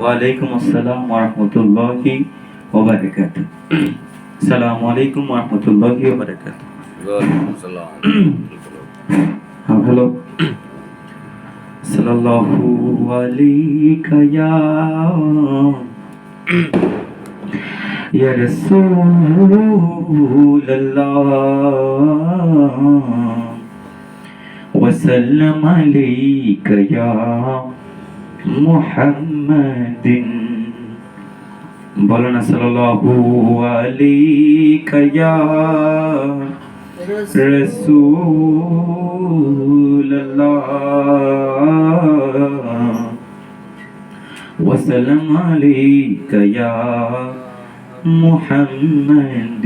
ওয়ালাইকুম আসসালাম ওরহমতুল্লাহি ওবারাকাত আসসালামু আলাইকুম ওরহমতুল্লাহি ওবারাকাত ওয়ালাইকুম আসসালাম হ্যাঁ হ্যালো সাল্লাল্লাহু আলাইকা ইয়া ইয়া রাসূলুল্লাহ وسلم عليك يا محمد بلنا صلى الله عليك يا رسول الله وسلم عليك يا محمد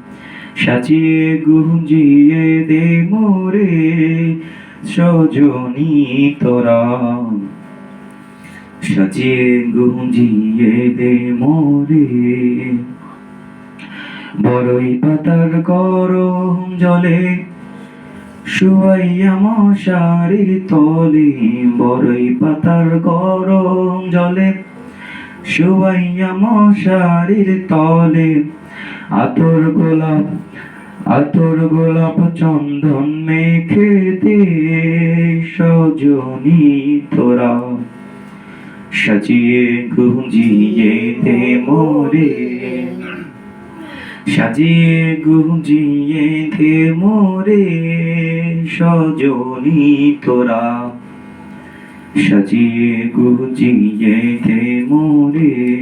সাজিয়ে গুঞ্জিয়ে দে মোরে, সজনী তোরা। সাজিয়ে গুঞ্জিয়ে দে মোরে বড়ই পাতার গরম জলে, শুয়াইয়া মশারির তলে বড়ই পাতার গরম জলে, শুয়াইয়া মশারির তলে, আতর গোলাপ আতর গোলাপ চন্দন মেখে দে সজনী তোরা। সাজিয়ে গুঞ্জিয়ে দে মোরে। সাজিয়ে গুঞ্জিয়ে দে মোরে সজনী তোরা। সাজিয়ে গুজিয়ে দে মোরে।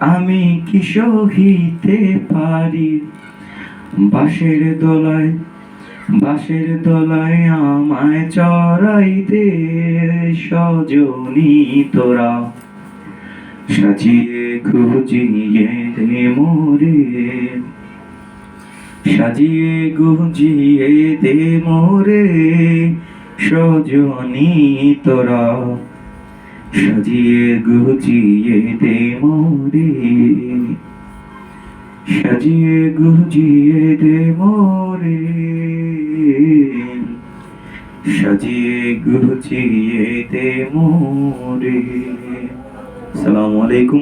আমি কি সহিতে পারি? বাঁশের দোলায় বাঁশের দোলায় আমায় চড়াই দে সজনী তোরা। সাজিয়ে গুজিয়ে দে মোরে। সাজিয়ে গুজিয়ে দে মোরে সজনী তোরা। সাজিয়ে গুজিয়ে দে মোরে সাজিয়ে গুজিয়ে দে মোরে সাজিয়ে গুজিয়ে দে মোরে আসসালামু আলাইকুম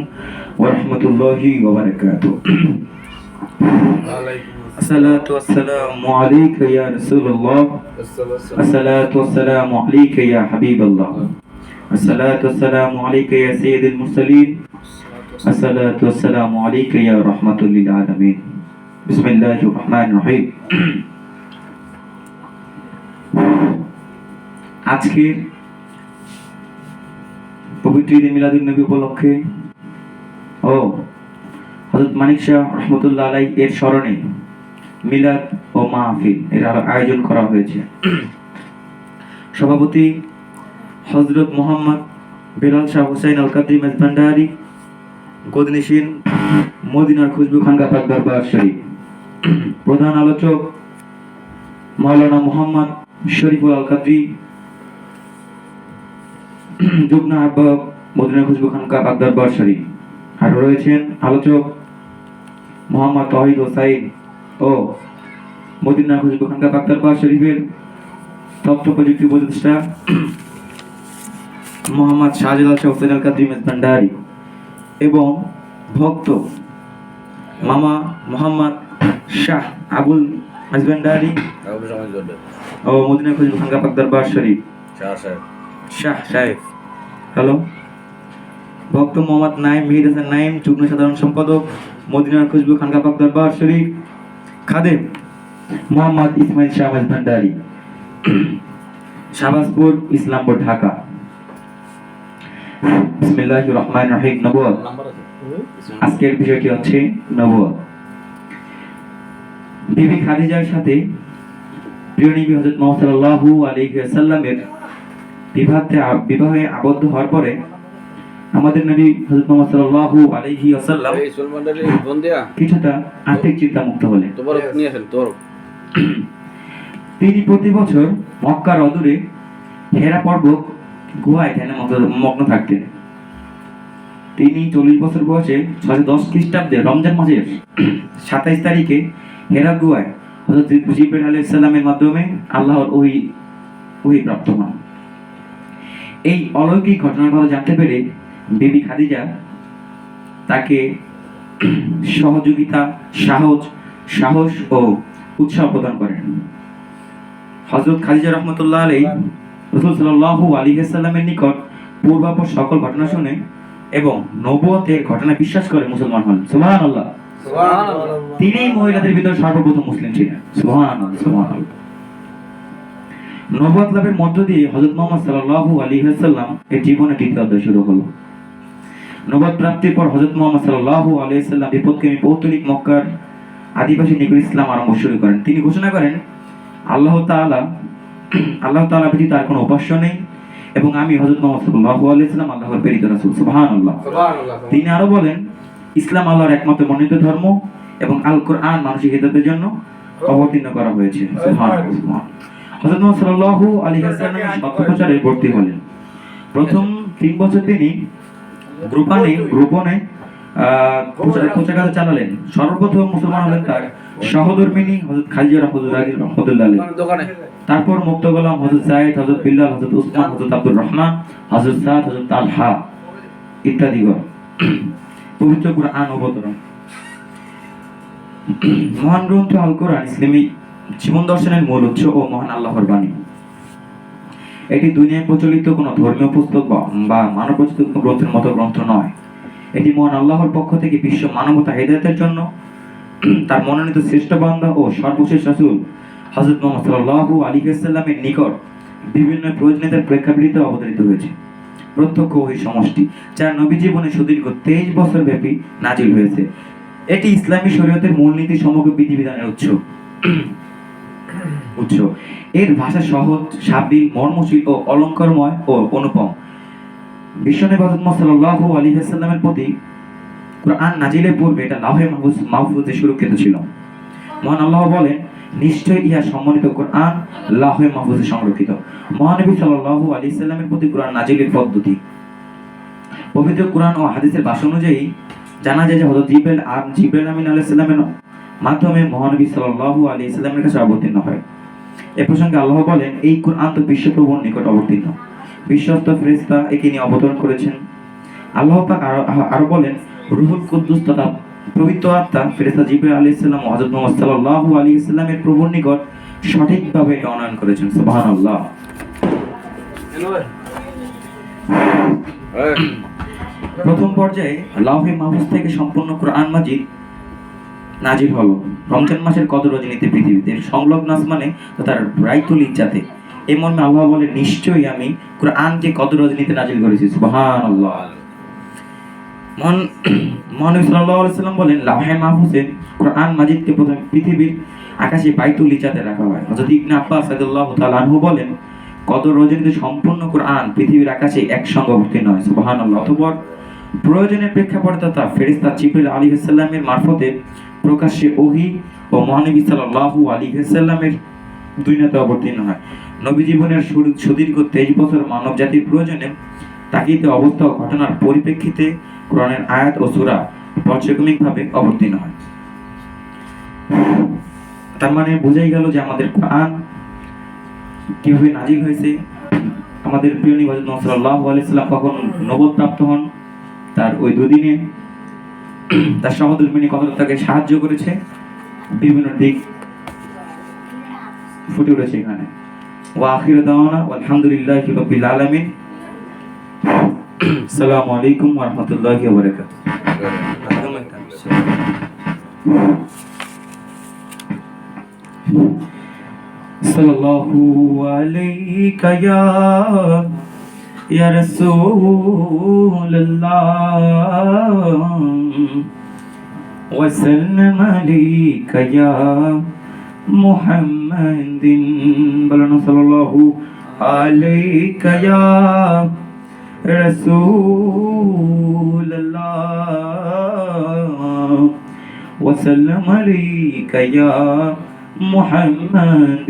ওয়া রাহমাতুল্লাহি ওয়া বারাকাতুহু ওয়ালাইকুম الصلاة والسلام عليك يا رسول الله আসসালাম الصلاة والسلام عليك يا حبيب الله الصلاة والسلام عليك يا سيد المرسلين الصلاة والسلام عليك يا رحمة للعالمين بسم الله الرحمن الرحيم আজকের পবিত্র ঈদ মিলাদুন নবী উপলক্ষে ও হযরত মানিক শাহ রহমতুল্লাহ আলাই এর স্মরণে মিলাদ ও মাহফিল এর আরো আয়োজন করা হয়েছে সভাপতি হজরত মোহাম্মদ বেলাল শাহ হুসাইন আল কাদ্রি মেজভান্ডারি গদনিসীন মদিনার খুশবু খানকা পাক দরবার শরীফ। প্রধান আলোচক মাওলানা মোহাম্মদ শরীফুল আল কাদরি যুগ্ম আহ্বায়ক মদিনা খুশবু খানকা বাগদার শরীফ। আর রয়েছেন আলোচক মোহাম্মদ তহিদ হোসাইন ও মদিনা খুশবু খানকা বাগদার শরীফের তথ্য প্রযুক্তি উপদেষ্টা মোহাম্মদ শাহজালাল শাহ হোসেন আল কাদরি ভান্ডারি এবং ভক্ত মামা মোহাম্মদ শাহ আবুল হাজবেন্ডারি ও মদিনা খুশবু খানকা পাক দরবার শরীফ। শাহ সাহেব। হ্যালো। ভক্ত মোহাম্মদ নাইম মিহিদ হাসান নাইম যুগ্ম সাধারণ সম্পাদক মদিনার খুশবু খানকা পাক দরবার শরীফ। খাদেম মোহাম্মদ ইসমাইল শাহ ভান্ডারি। শাহবাজপুর ইসলামপুর ঢাকা। রহিম আজকের বিষয়টি হচ্ছে বিবি খাদিজার সাথে প্রিয় নবী হযরত মুহাম্মদ সাল্লাল্লাহু আলাইহি ওয়াসাল্লামের বিবাহে বিবাহে আবদ্ধ হওয়ার পরে আমাদের নবী হযরত মুহাম্মদ সাল্লাল্লাহু আলাইহি ওয়াসাল্লাম কিছুটা আর্থিক চিন্তা মুক্ত হলেন তিনি প্রতি বছর মক্কার অদূরে হেরা পর্বত গুহায় ধ্যানে মগ্ন- থাকতেন। তিনি চল্লিশ বছর বয়সে ছয়শো দশ খ্রিস্টাব্দে রমজান মাসের সাতাইশ তারিখে হেরা গুহায় হযরত জিব্রাইল আলাইহিস সালামের মাধ্যমে আল্লাহর ওহি ওহি প্রাপ্ত হন। এই অলৌকিক ঘটনার কথা জানতে পেরে বিবি খাদিজা তাকে সহযোগিতা, সাহস সাহস ও উৎসাহ প্রদান করেন। হযরত খাদিজা রহমতুল্লাহ আলাই রসুল আলাইহি সাল্লামের নিকট পূর্বাপর সকল ঘটনা শুনে এবং নবুয়তের ঘটনা বিশ্বাস করে মুসলমান হন। সুবহানাল্লাহ। তিনি মহিলাদের ভিতর সর্বপ্রথম মুসলিম ছিলেন। নবুয়ত লাভের মধ্য দিয়ে হযরত মুহাম্মদ সাল্লাল্লাহু আলাইহি সাল্লাম এর জীবনে দ্বিতীয় অধ্যায় শুরু হলো। নবুয়ত প্রাপ্তির পর হযরত মুহাম্মদ সাল্লাল্লাহু আলাইহি বিপদকামী পৌত্তলিক মক্কার আদিবাসী নিকট ইসলাম আরম্ভ শুরু করেন। তিনি ঘোষণা করেন আল্লাহ তাআলা আল্লাহ তাআলা ব্যতীত আর কোনো উপাস্য নেই। এবং আমি হযরত মুহাম্মদ আল্লাহর প্রেরিত রাসূল সুবহানাল্লাহ। তিনি আরও বলেন ইসলাম আল্লাহর একমাত্র মনোনীত ধর্ম এবং আল কোরআন মানসিক হিদায়তের জন্য অবতীর্ণ করা হয়েছে। হযরত মুহাম্মদ ভর্তি হলেন। প্রথম তিন বছর তিনি গ্রুপানে গ্রুপনে প্রচার কাজ চালালেন। সর্বপ্রথম মুসলমান হলেন তার সহধর্মিনী খাদিজা রাহমাতুল্লাহ রাহমাতুল্লাহ আলাইহি। দোকানে। তারপর মুক্ত গোলাম হযরত সাইদ হযরত বিল্লাল হযরত উসমান হযরত আব্দুর রহমান হযরত সাদ হযরত তালহা ইত্যাদিগণ পবিত্র কোরআন অবতরণ। মহান গ্রন্থ আল কোরআন ইসলামী জীবন দর্শনের মূল উৎস ও মহান আল্লাহর বাণী। এটি দুনিয়ায় প্রচলিত কোনো ধর্মীয় পুস্তক বা- বা মানব রচিত গ্রন্থের মতো গ্রন্থ নয়। এটি মহান আল্লাহর পক্ষ থেকে বিশ্ব মানবতা হেদায়তের জন্য তার মনোনীত শ্রেষ্ঠ বান্দা ও সর্বশেষ রাসূল হযরত মুহাম্মদ সাল্লাল্লাহু আলাইহি ওয়াসাল্লামের নিকট বিভিন্ন প্রয়োজনীয়তার প্রেক্ষাপটে অবতরিত হয়েছে। প্রত্যক্ষ ওই সমষ্টি যা নবী জীবনে সুদীর্ঘ তেইশ বছর ব্যাপী নাজিল হয়েছে। এটি ইসলামী শরীয়তের মূলনীতি সমগ্র বিধিবিধানের উৎস। উৎস। এর ভাষা সহজ সাবিল মর্মশীল ও অলঙ্কারময় ও অনুপম। বিশ্বনবী হযরত মুহাম্মদ সাল্লাল্লাহু আলাইহি ওয়াসাল্লামের প্রতি কোরআন নাজিলের পূর্বে এটা লাহে মাহফুজ, মাহফুজে সুরক্ষিত ছিল। মহান আল্লাহ বলেন নিশ্চয় ইহা সম্মানিত কোরআন লাহে মাহফুজে সংরক্ষিত। মহানবী সাল্লাল্লাহু আলাইহি সাল্লামের প্রতি কোরআন নাজিলের পদ্ধতি। পবিত্র কোরআন ও হাদিসের ভাষা অনুযায়ী জানা যায় যে হযরত জিবরাইল আর জিবরাইল আমিন আলাইহিস সালামের মাধ্যমে মহানবী সাল্লাল্লাহু আলাইহি সাল্লামের কাছে অবতীর্ণ হয়। এ প্রসঙ্গে আল্লাহ বলেন, এই কোরআন তো বিশ্বপ্রভুর নিকট অবতীর্ণ। বিশ্বস্ত ফেরেশতা একে নিয়ে অবতরণ করেছেন। আল্লাহ পাক আরও বলেন রুহুল কুদ্দুস তথা পবিত্র আত্মা ফেরেশতা জিবরাইল আলাইহিস সালাম ও হযরত মুহাম্মদ সাল্লাল্লাহু আলাইহি সাল্লামের প্রভুর নিকট সঠিকভাবে অনয়ন করেছেন। সুবহানাল্লাহ। এই, প্রথম পর্যায়ে লাউহে মাহফুজ থেকে সম্পূর্ণ কোরআন মাজিদ নাজির হলো। রমজান মাসের কত রজনীতে পৃথিবীতে সংলগ্ন আসমানে তথা রাইতুল ইচ্ছাতে মর্মে আল্লাহ বলে নিশ্চয়ই আমি কোরআনকে কত রজনীতে নাজিল করেছি। সুবহানাল্লাহ। মহান মহানবী আলাইহি সাল্লাম বলেন, লাউহে মাহফুজে কোরআন মাজিদকে প্রথমে পৃথিবীর আকাশে বাইতুল ইচ্ছাতে রাখা হয়। হযরত ইবনে আব্বাস রাদিয়াল্লাহু তাআলা বলেন কত রজনীতে সম্পূর্ণ কোরআন পৃথিবীর আকাশে একসঙ্গে অবতীর্ণ হয় সুবহানাল্লাহ। অতঃপর প্রয়োজনের প্রেক্ষাপটে তথা ফেরেশতা জিবরিল আলাইহিস সালামের মারফতে প্রকাশ্যে ওহী ও মহানবী সাল্লাল্লাহু আলাইহি সাল্লামের দুনিয়াতে অবতীর্ণ হয়। নবী জীবনের সুদীর্ঘ তেইশ বছর মানব জাতির প্রয়োজনে তাকিতে অবস্থা ও ঘটনার পরিপ্রেক্ষিতে কোরআনের আয়াত ও সূরা পর্যায়ক্রমিকভাবে অবতীর্ণ হয়। তার মানে বোঝাই গেল যে আমাদের কোরআন কীভাবে নাজিল হয়েছে। আমাদের প্রিয় নিবাস সাল্লাল্লাহু আলাইহি সাল্লাম কখন নবদ প্রাপ্ত হন, তার ওই দুদিনে তার সহধর্মিনী কতটা তাকে সাহায্য করেছে, বিভিন্ন দিক ফুটে উঠেছে এখানে। ওয়া আখির দাওয়ানা আলহামদুলিল্লাহি রাব্বিল আলামিন। السلام عليكم ورحمة الله وبركاته. صلى الله عليك يا يا رسول الله. وسلم عليك يا محمد. بلنا صلى الله عليك يا رسول الله وسلم عليك يا محمد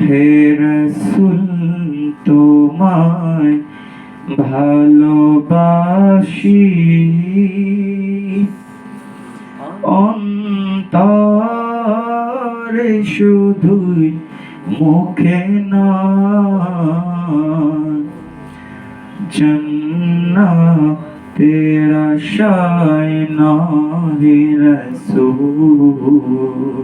হে রসুল তোমায় ভালোবাসি অন্তরে শুধুই মুখে জন্না তেরা শায় না হে রসূল।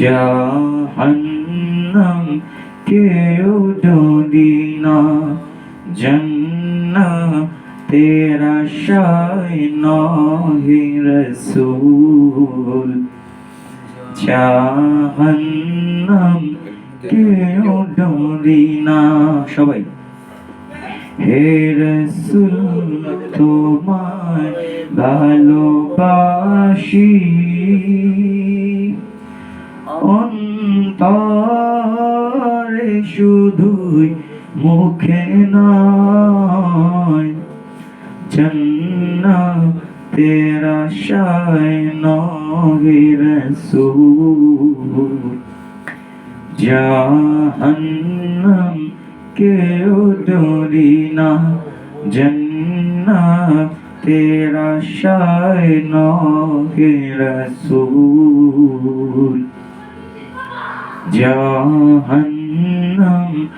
জাহান্নাম কেউ ডোলি না। জন্না তেরা শায় নহে রসূল। জাহান্নাম কেউ ডোলি না সবাই। হে রসুল, তোমায় ভালোবাসি। অন্তরে শুধুই মুখে নয় জন্না তেরা শায় নহে রসূল জাহান্নাম কেউ ডরি না? জন্না তেরা শায় নহে রসূল। জাহান্নাম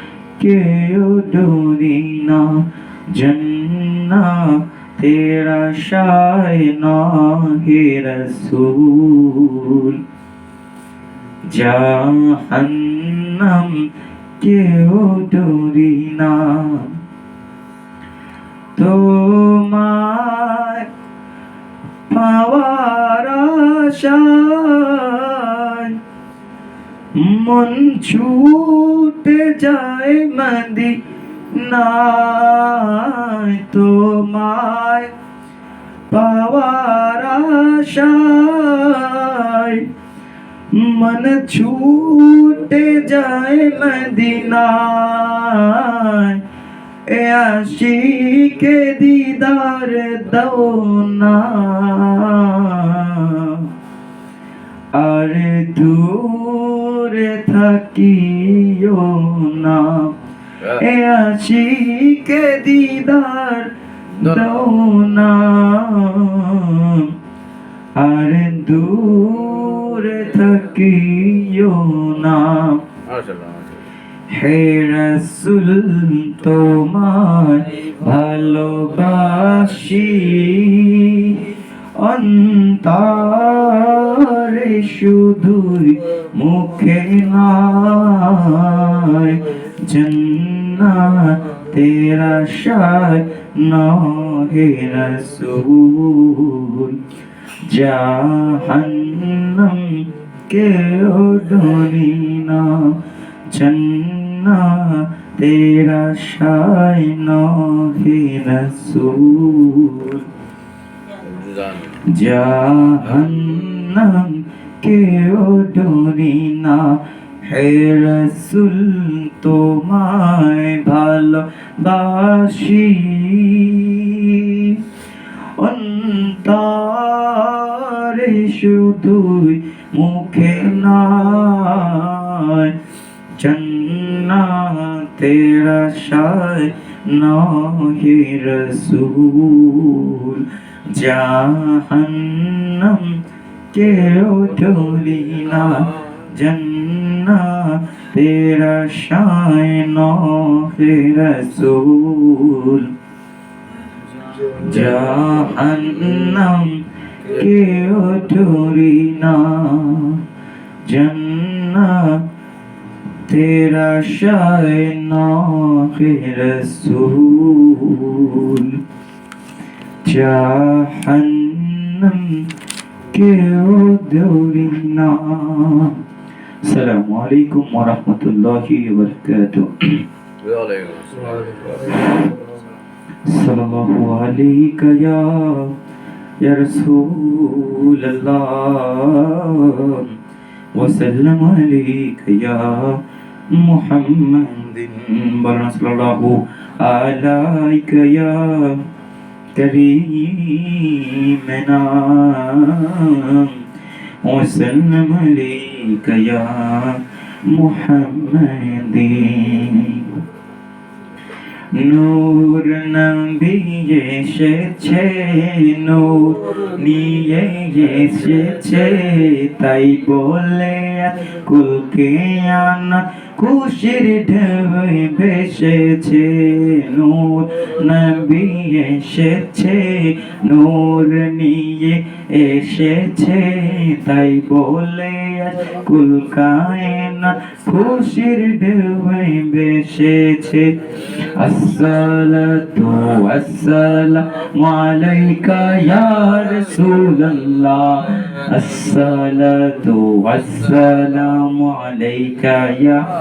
কেউ ডরি না? জন্না তেরা শায় নহে রসূল জাহান্নাম কেউ ডরি না তোমায় পাওয়ার আশায় মন ছুটে যায় মদি নাই তোমায় পাওয়ার আশায়। মন ছুটে যায় মদিনায়। এ আশিকে দিদার দৌ না। আর দূরে থাকিও না। এ আশিকে দিদার? দৌ না আর দূরে থাকিও না। হে রসুল তোমায় ভালোবাসি। অন্তরে শুধুই মুখে নয় জন্না তেরা শায় নহে রসূল জাহান্নাম কেউ ডরি না জন্না তেরা শায় নহে রসূল জাহান্নাম কেউ ডরি না হে রসুল, তোমায় ভালোবাসি। অন্তর শুধুই মুখে নয়, জন্নাতের আশায় নহে রসুল। জাহান্নাম কেউ ঢুলি না। জন্নাতের আশায় নহে রসুল। জাহান্নাম কেউ ঢুলি না। জন্নাত তেরা শায় নহে রসুল। জাহান্নাম কেউ দৌড়ি না। السلام عليكم ورحمة الله وبركاته صلى الله عليك يا يا رسول الله وسلم عليك يا محمد بل صلى الله عليك يا كريمنا وسلم عليك يا محمد নূর নবী এসেছে নূর নিয়ে এসেছে তাই বলে কুলকে আনা খুশির ঢেউয়ে ভেসেছে নূর, নবী এসেছে, নূর নিয়ে এসেছে। তাই বলে কুল কায়না খুশির ঢেউয়ে ভেসেছে। আসসালাতু আসসালামু আলাইকা ইয়া রাসূলুল্লাহ। আসসালাতু আসসালামু আলাইকা ইয়া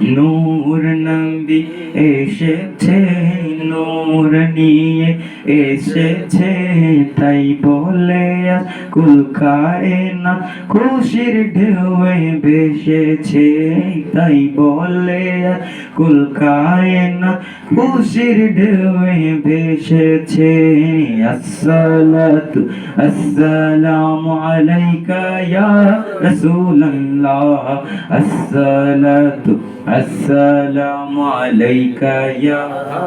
নূর নবী এসেছে, নূর নিয়ে এসেছে, তাই বলে কুল খায় না, খুশির ঢেউয়ে ভেসেছে, তাই বলে কুল খায় না, খুশির ঢেউয়ে ভেসেছে। আসসালাতু আসসালামু আলাইকা ইয়া রাসূলুল্লাহ, আসসালাতু আসসালামু আলাইকা ইয়া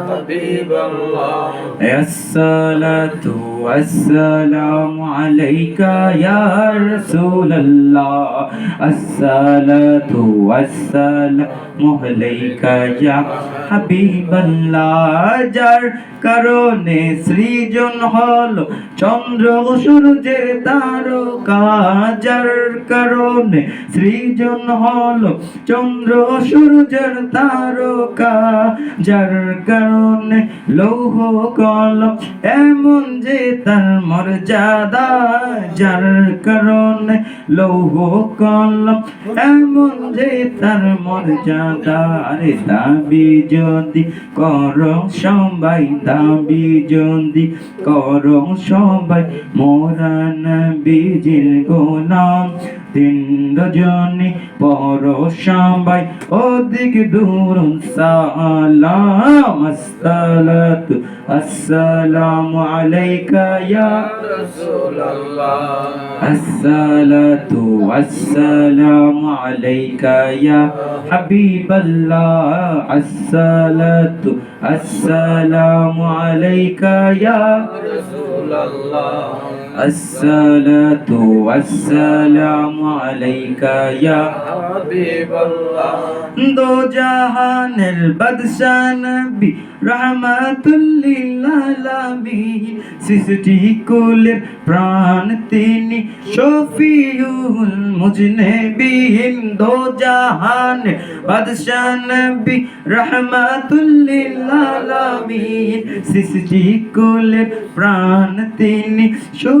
حبيب الله الصلاة والسلام عليك يا رسول الله الصلاة والسلام عليك يا حبيب الله যার কারণে সৃজন হলো চন্দ্র ও সূর্যের তারকা যার কারণে সৃজন হলো চন্দ্র ও সূর্যের তারকা, যার কারণে লৌহ কলম, এমন যে তার মর্যাদা, যার কারণে লৌহ কলম, এমন যে তার মর্যাদা। আরে দাবি যদি কর সবাই, দাবি যদি কর সবাই, মোরা নবীজির গোলাম। তিন রজনী পর সাম্বাই অধিক দূর সালাম, আসসালাত আসসালামু আলাইকা ইয়া রাসূলুল্লাহ। আসসালাতু আসসালামু আলাইকা ইয়া হাবিবাল্লাহ। আসসালাতু আসসালামু আলাইকা ইয়া রাসূলুল্লাহ। الصلاة والسلام عليك يا حبيب الله দো জাহানের বাদশা নবী রহমাতুল্লিল আলামিন সৃষ্টি কুলের প্রাণ তিনি শফিউল মুজনবিহীন দো জাহানের বাদশা নবী রহমাতুল্লিল আলামিন সৃষ্টি কুলের প্রাণ তিনি শফিউল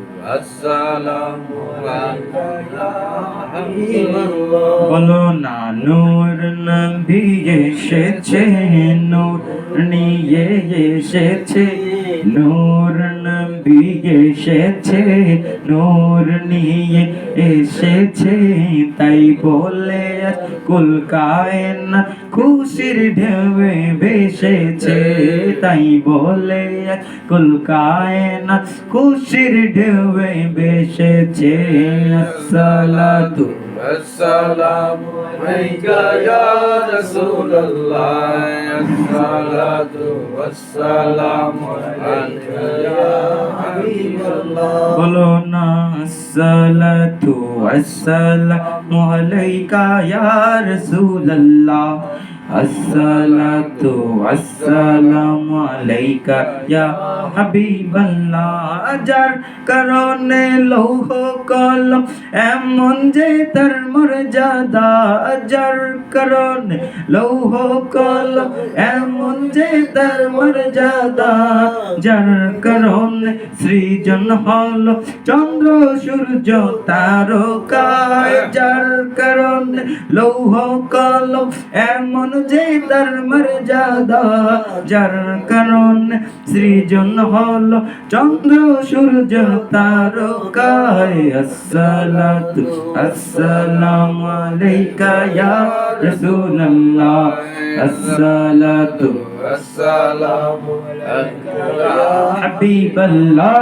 বলো না নূর নবী এসেছে নূর নিয়ে এসেছে। নূর নবী এসেছে, নূর নিয়ে এসেছে, তাই বলে আজ কুল কায়না খুশির ঢেউয়ে ভেসেছে, তাই বলে আজ কুল কায়না খুশির ঢেউয়ে ভেসেছে। আসসালাতু السلام عليك يا رسول الله الصلاة والسلام عليك يا حبيب الله قلنا الصلاة والسلام عليك يا رسول الله আসসালাতু আসসালামু আলাইকা ইয়া হাবিবাল্লাহ। যার কারণে লৌহ কলম এমন যে তার মর্যাদা। যার কারণে লৌহ কলম এমন যে তার মর্যাদা। যার কারণে সৃজন হল চন্দ্র, সূর্য তারকায় যার কারণে লৌহ কলম এমন যে তার মর্যাদা, যার কারণ সৃজন হল চন্দ্র, সূর্য তারকায় আসসালাত, আসসালাম আলাইকা ইয়া রাসূলুল্লাহ। আসসালাতু, আসসালামু আলাইকা হাবিবাল্লাহ।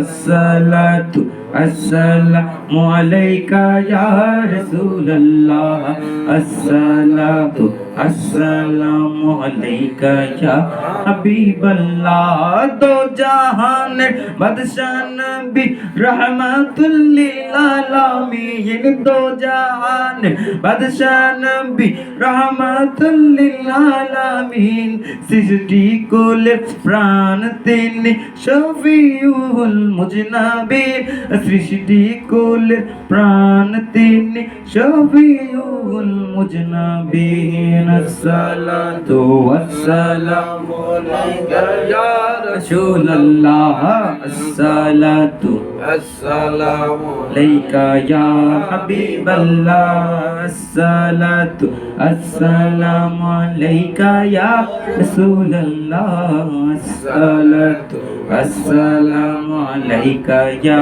আসসালাতু السلام عليك يا رسول الله الصلاة السلام عليك يا حبيب الله دو جهان بدشان نبی رحمت للعالمین دو جهان بدشان نبی رحمت للعالمین সৃষ্টি কুলের প্রাণ তিনি শফিউল মুজনাবির সৃষ্টি কুলের প্রাণ তিনি শফিউল মুজনাবির আসসালাতু ওয়াসসালামু عليك يا رسول রাসূলুল্লাহ আসসালাতু السلام عليك يا حبيب الله الصلاة السلام عليك يا رسول الله الصلاة السلام عليك يا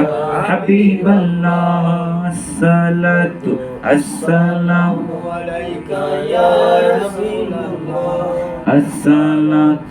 حبيب الله الصلاة السلام عليك يا رسول الله الصلاة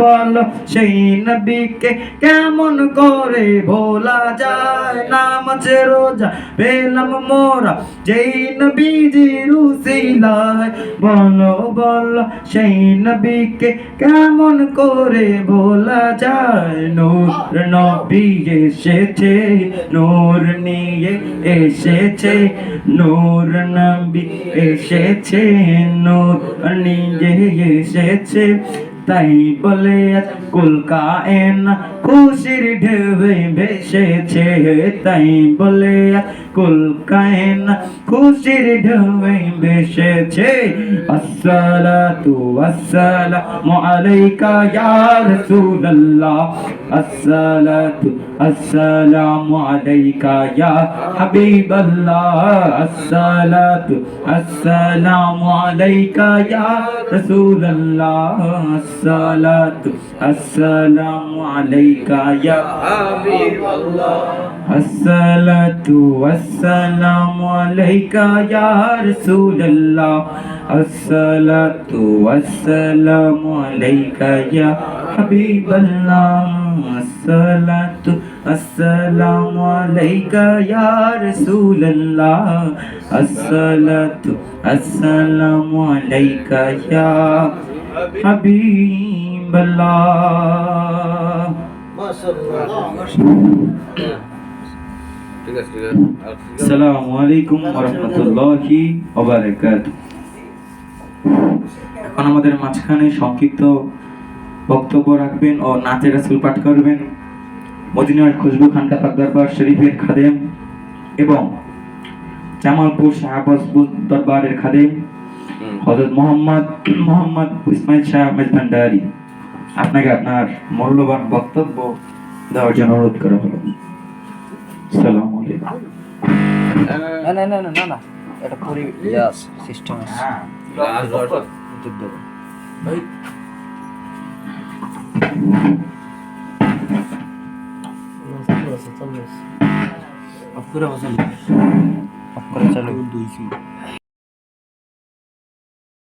বলো, সেই নবীকে কেমন করে ভোলা যায়? নাম নামাজ রোজা পেলাম মোরা। যেই নবীজির উসিলায় বলো বলো, সেই নবীকে কেমন করে ভোলা যায়? নূর নবী এসেছে, নূর নিয়ে এসেছে, নূর নবী এসেছে, নূর নিয়ে এসেছে। তাই বলে আজ কুলকা এনা খুশির ঢেউ ভেসেছে তাই বলে কুল কায়না খুশির ঢেউয়ে ভেসেছে আসসালাতু আসসালামু আলাইকা ইয়া রাসূলুল্লাহ। আসসালাতু আসসালামু আলাইকা ইয়া হাবিবাল্লাহ। আসসালাতু আসসালামু আলাইকা ইয়া রাসূলুল্লাহ। আসসালাতু আসসালামু আলাইকা ইয়া হাবিবাল্লাহ। আসসালাতু আসসালামু আলাইকা ইয়া রাসূলুল্লাহ আসসালাতু ওয়াসসালামু আলাইকা ইয়া হাবিবাল্লাহ আসসালাতু আসসালামু আলাইকা ইয়া রাসূলুল্লাহ আসসালাতু আসসালামু আলাইকা ইয়া হাবিবাল্লাহ মাশাআল্লাহ ঠিক আছে ঠিক আছে। আসসালামু আলাইকুম ওয়া রাহমাতুল্লাহি ওয়া বারাকাতুহু এখন আমাদের মাঝখানে সংক্ষিপ্ত বক্তব্য রাখবেন ও নাচে রাসূল পাঠ করবেন। মদিনার খুশবু পাক দরবার শরীফের খাদেম এবং জামালপুর শাহবাজপুর দরবারের খাদেম হুম। হযরত মোহাম্মদ মোহাম্মদ ইসমাইল শাহ আহমেদ ভান্ডারী আপনাকে আপনার মূল্যবান বক্তব্য দেওয়ার জন্য অনুরোধ করা হলো। আলাইকুম না না না না না না। এটা পুরি ইয়াস সিস্টেম আছে। লাস্ট বর্ষ। উত্তর দেবো। অফ করে চালু। অফ করে চালু।